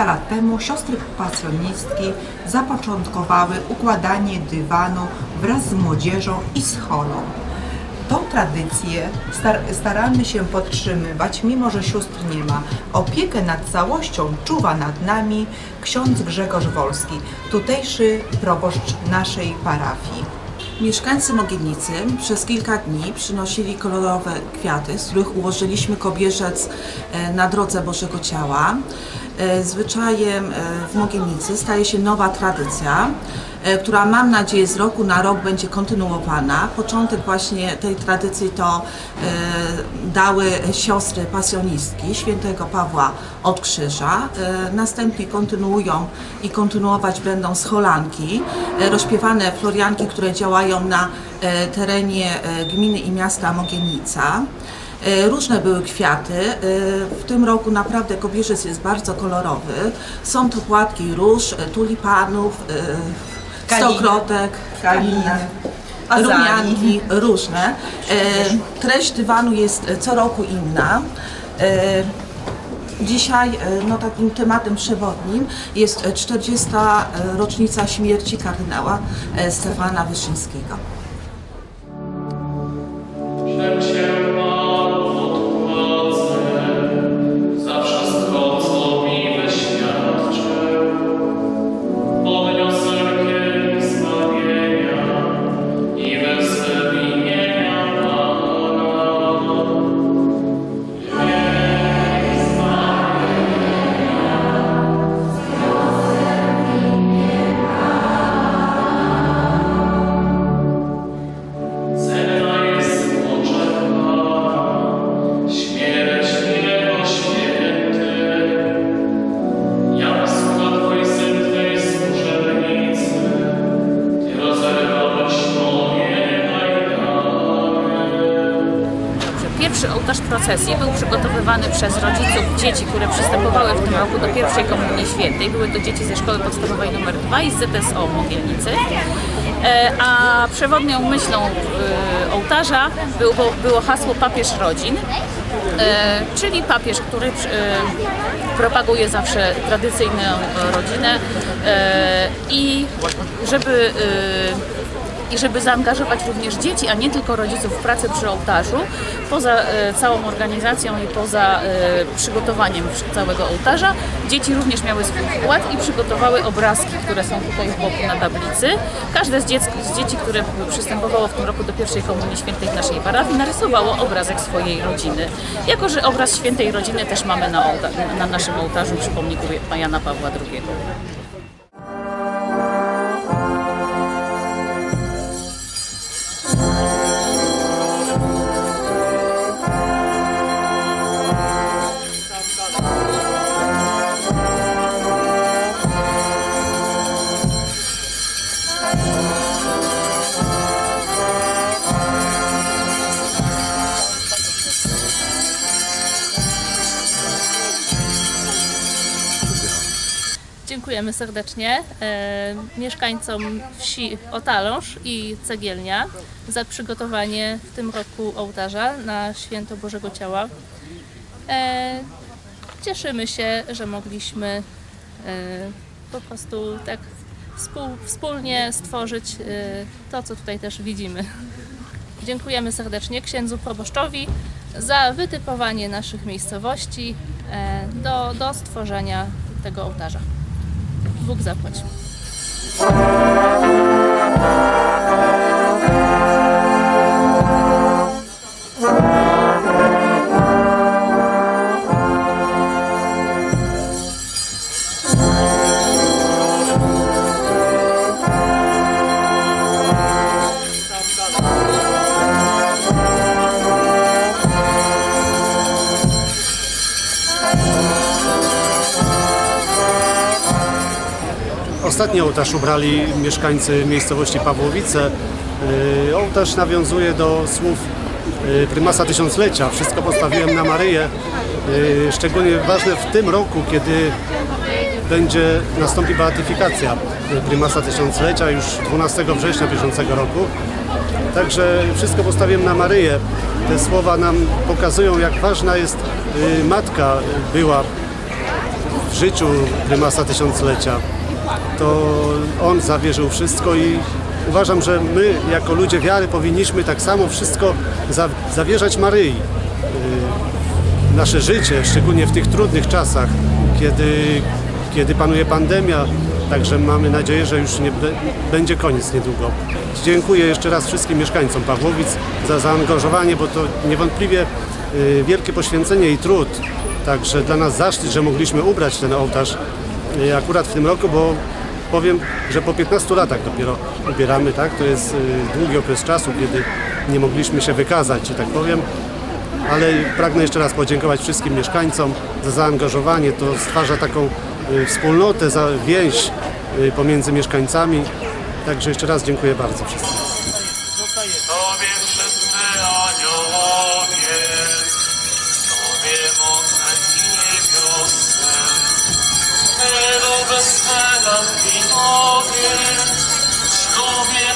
kilka lat temu siostry pasjonistki zapoczątkowały układanie dywanu wraz z młodzieżą i z cholą. Tą tradycję star staramy się podtrzymywać, mimo że sióstr nie ma. Opiekę nad całością czuwa nad nami ksiądz Grzegorz Wolski, tutejszy proboszcz naszej parafii. Mieszkańcy Mogielnicy przez kilka dni przynosili kolorowe kwiaty, z których ułożyliśmy kobierzec e, na drodze Bożego Ciała. E, Zwyczajem e, w Mogielnicy staje się nowa tradycja, która mam nadzieję z roku na rok będzie kontynuowana. Początek właśnie tej tradycji to e, dały siostry pasjonistki świętego Pawła od Krzyża. E, Następnie kontynuują i kontynuować będą scholanki, e, rozśpiewane florianki, które działają na e, terenie e, gminy i miasta Mogielnica. E, Różne były kwiaty. E, W tym roku naprawdę kobierzec jest bardzo kolorowy. Są to płatki róż, e, tulipanów, stokrotek, Kaliny. Azalii. rumianki, różne. E, Treść dywanu jest e, co roku inna. E, Dzisiaj no, takim tematem przewodnim jest e, 40. rocznica śmierci kardynała Stefana Wyszyńskiego. Pierwszy ołtarz procesji był przygotowywany przez rodziców dzieci, które przystępowały w tym roku do pierwszej komunii świętej. Były to dzieci ze szkoły podstawowej nr 2 i z ZSO Mogielnicy. E, A przewodnią myślą e, ołtarza było, było hasło papież rodzin, e, czyli papież, który propaguje zawsze tradycyjną rodzinę i żeby i żeby zaangażować również dzieci, a nie tylko rodziców w pracę przy ołtarzu, poza e, całą organizacją i poza e, przygotowaniem całego ołtarza, dzieci również miały swój wkład i przygotowały obrazki, które są tutaj z boku na tablicy. Każde z, dziec- z dzieci, które przystępowało w tym roku do pierwszej komunii świętej w naszej parafii, narysowało obrazek swojej rodziny. Jako, że obraz świętej rodziny też mamy na, na naszym ołtarzu przy pomniku Jana Pawła II. Dziękujemy serdecznie e, mieszkańcom wsi Otaląż i Cegielnia za przygotowanie w tym roku ołtarza na Święto Bożego Ciała. E, cieszymy się, że mogliśmy e, po prostu tak wspólnie stworzyć to, co tutaj też widzimy. Dziękujemy serdecznie księdzu proboszczowi za wytypowanie naszych miejscowości do, do stworzenia tego ołtarza. Bóg zapłać. Ostatni ołtarz ubrali mieszkańcy miejscowości Pawłowice. Yy, Ołtarz nawiązuje do słów yy, prymasa tysiąclecia. Wszystko postawiłem na Maryję. Yy, Szczególnie ważne w tym roku, kiedy będzie nastąpi beatyfikacja prymasa tysiąclecia już 12 września bieżącego roku. Także wszystko postawiłem na Maryję. Te słowa nam pokazują, jak ważna jest matka była w życiu prymasa tysiąclecia. To on zawierzył wszystko i uważam, że my jako ludzie wiary powinniśmy tak samo wszystko za, zawierzać Maryi. Y, Nasze życie, szczególnie w tych trudnych czasach, kiedy, kiedy panuje pandemia, także mamy nadzieję, że już nie będzie koniec niedługo. Dziękuję jeszcze raz wszystkim mieszkańcom Pawłowic za zaangażowanie, bo to niewątpliwie y, wielkie poświęcenie i trud. Także dla nas zaszczyt, że mogliśmy ubrać ten ołtarz akurat w tym roku, bo powiem, że po 15 latach dopiero ubieramy, tak? To jest y, długi okres czasu, kiedy nie mogliśmy się wykazać, że tak powiem. Ale pragnę jeszcze raz podziękować wszystkim mieszkańcom za zaangażowanie. To stwarza taką y, wspólnotę, za więź y, pomiędzy mieszkańcami. Także jeszcze raz dziękuję bardzo wszystkim. Wielkie, Ślubie